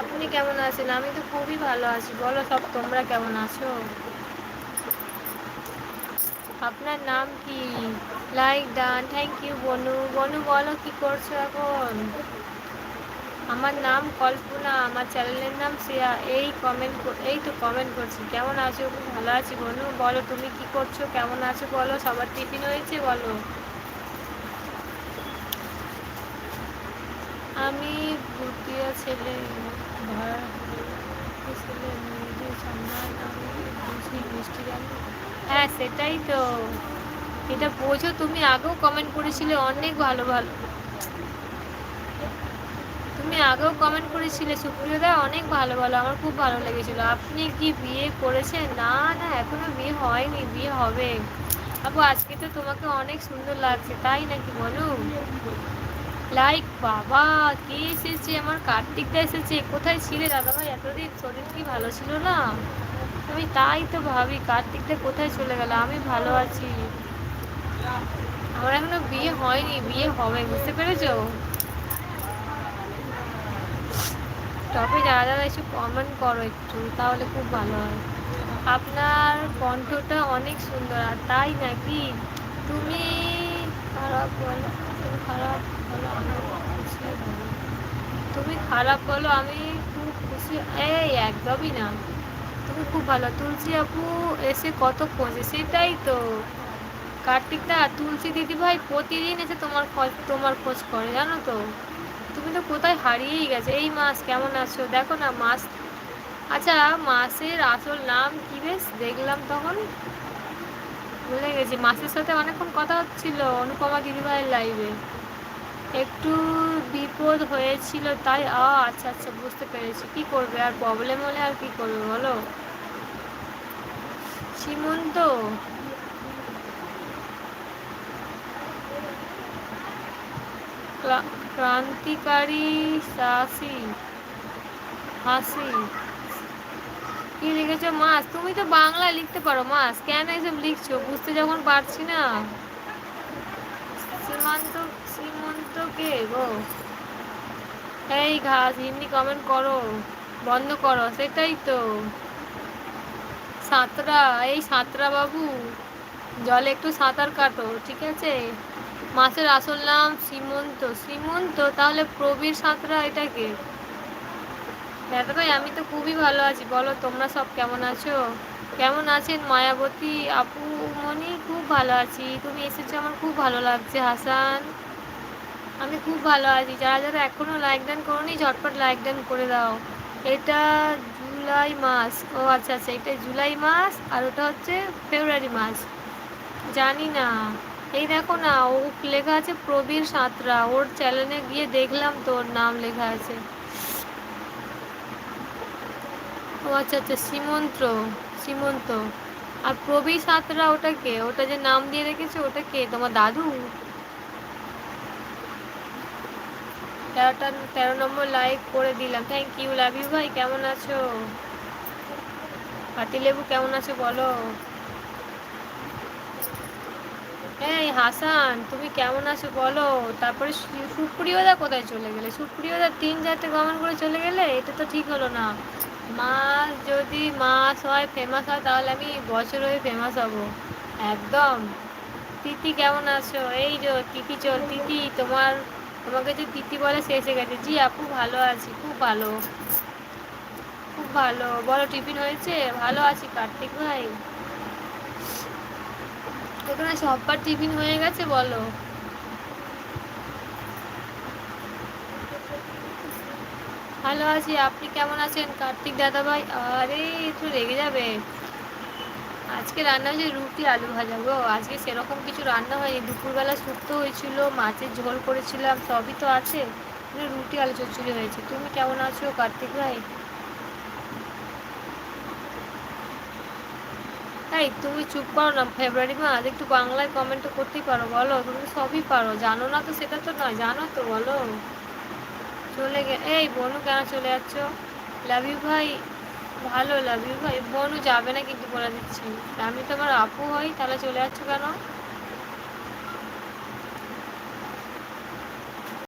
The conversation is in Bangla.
আপনি কেমন আছেন? আমি তো খুবই ভালো আছি। বলো সব, তোমরা কেমন আছো? আপনার নাম কি? লাইক ডান থ্যাংক ইউ বনু। বনু, বলো কি করছ এখন? আমার নাম কল্পনা, আমার চ্যানেলের নাম শ্রেয়া। এই কমেন্ট এই তো কমেন্ট করছি। কেমন আছো? ভালো আছি, বনু। বলো, তুমি কি করছ? কেমন আছো? বলো, সবার টিফিন হয়েছে, বলো। আমি ভুটিয়া ছেলে। হ্যাঁ সেটাই তো। এটা বোঝো, তুমি আগেও কমেন্ট করেছিলে অনেক ভালো ভালো। তুমি আগেও কমেন্ট করেছিলে, সুপ্রিয়দা, অনেক ভালো ভালো, আমার খুব ভালো লেগেছিল। আপনি কি বিয়ে করেছেন? না না, এখনও বিয়ে হয়নি, বিয়ে হবে। আপু, আজকে তো তোমাকে অনেক সুন্দর লাগছে, তাই নাকি বলো? লাইক বাবা, কে এসেছে? আমার কার্তিকটা এসেছে। কোথায় ছিলে? দাদাভাই, এতদিন শরীর কি ভালো ছিল না? আমি তাই তো ভাবি কার্তিকটা কোথায় চলে গেল? আমি ভালো আছি। আমার এখনও বিয়ে হয়নি। বিয়ে হবে, বুঝতে পেরেছ? টপে যারা যারা একটু কমেন্ট করো একটু, তাহলে খুব ভালো হয়। আপনার কণ্ঠটা অনেক সুন্দর, আর তাই নাকি? তুমি খারাপ বলো খারাপ। তুমি খারাপ বলো, আমি খুব খুশি। এই, একদমই না। তুমি খুব ভালো। তুলসী আপু এসে কত খোঁজে সেটাই তো। কার্তিকটা তুলসী দিদিভাই প্রতিদিন এসে তোমার খোঁজ তোমার খোঁজ করে, জানো তো? তুমি তো কোথায় হারিয়েই গেছে। এই মাস কেমন আছো? দেখো না মাস। আচ্ছা মাসের আসল নাম কি বেশ? দেখলাম তখন। ভুলে গেছি। মাসের সাথে অনেকক্ষণ কথা হচ্ছিল, অনুপমা দিদিভাইয়ের লাইভে একটু বিপদ হয়েছিল, তাই আচ্ছা আচ্ছা বুঝতে পেরেছি। কি করবে? আর প্রবলেম হলে আর কি করবে বলো? সীমন্ত ক্রান্তিকারী সাসি, হাসি। কি লিখেছো, মাস? তুমি তো বাংলা লিখতে পারো, মাস। কেন এসব লিখছো? বুঝতে যখন পারছি না। সীমান্ত সীমন্ত কে গো। এই ঘাস হিন্দি কমেন্ট করো, বন্ধ করো, সেটাই তো। সাঁতরা, এই সাঁতরা বাবু, জলে একটু সাঁতার কাটো, ঠিক আছে? মাসের আসল নাম সীমন্ত সীমন্ত তাহলে প্রবীর সাঁতরা এটাকে? দাদা ভাই আমি তো খুবই ভালো আছি, বলো তোমরা সব কেমন আছো? কেমন আছেন মায়াবতী আপু, মনি? খুব ভালো আছি। তুমি এসেছ, আমার খুব ভালো লাগছে, হাসান। আমি খুব ভালো আছি। যারা যারা এখনও লাইক ডান করোনি, ঝটপট লাইক ডান করে দাও। এটা জুলাই মাস। ও আচ্ছা আচ্ছা এটা জুলাই মাস আর ওটা হচ্ছে ফেব্রুয়ারি মাস। জানি না। এই দেখো না, ও লেখা আছে প্রবীর সাঁতরা। ওর চ্যানেলে গিয়ে দেখলাম তো, ওর নাম লেখা আছে। ও আচ্ছা আচ্ছা সীমন্ত সীমন্ত। আর প্রবীর সাঁতরা ওটা কে? ওটা যে নাম দিয়ে রেখেছে, ওটা কে? তোমার দাদু? তেরোটা, তেরো নম্বর লাইক করে দিলাম। থ্যাংক ইউ লাভ ইউ ভাই, কেমন আছো? পাতিলেবু কেমন আছো বলো? এই হাসান, তুমি কেমন আছো বলো? তারপরে সুপ্রিয়দা কোথায় চলে গেলে? সুপ্রিয়দা তিন চারটে কমেন্ট করে চলে গেলে? এটা তো ঠিক হলো না। মাস যদি মাস হয় ফেমাস হয়, তাহলে আমি বছর হয়ে ফেমাস হব। একদম। তিথি কেমন আছো? এই যে তিথি চল তিথি তোমার তোমাকে যে তিথি বলে সে এসে গেছে। জি আপু, ভালো আছি, খুব ভালো। খুব ভালো। বলো, টিফিন হয়েছে? ভালো আছি, কার্তিক ভাই। ওখানে সববার টিফিন হয়ে গেছে, বলো। ভালো আছি, আপনি কেমন আছেন? কার্তিক দাদা ভাই আরে, একটু রেগে যাবে। আজকে রান্না হয়েছে রুটি আলু ভাজা গো। আজকে সেরকম কিছু রান্না হয়নি। দুপুরবেলা শুক্তো হয়েছিল, মাছের ঝোল করেছিলাম, সবই তো আছে। রুটি আলু চচ্চড়ি হয়েছে। তুমি কেমন আছো, কার্তিক ভাই? তাই তুমি চুপ করো না, ফেব্রুয়ারি মাস একটু বাংলায় কমেন্ট করতেই পারো, বলো। তুমি সবই পারো। জানো না তো, সেটা তো নয়। জানো তো, বলো। চলে গে, এই, বনু, কেন চলে যাচ্ছ? লাভ ইউ ভাই। ভালো লাভ ভাই বনু যাবে না কিন্তু বলে দিচ্ছি। আমি তো আমার আপু হই, তাহলে চলে যাচ্ছ কেন?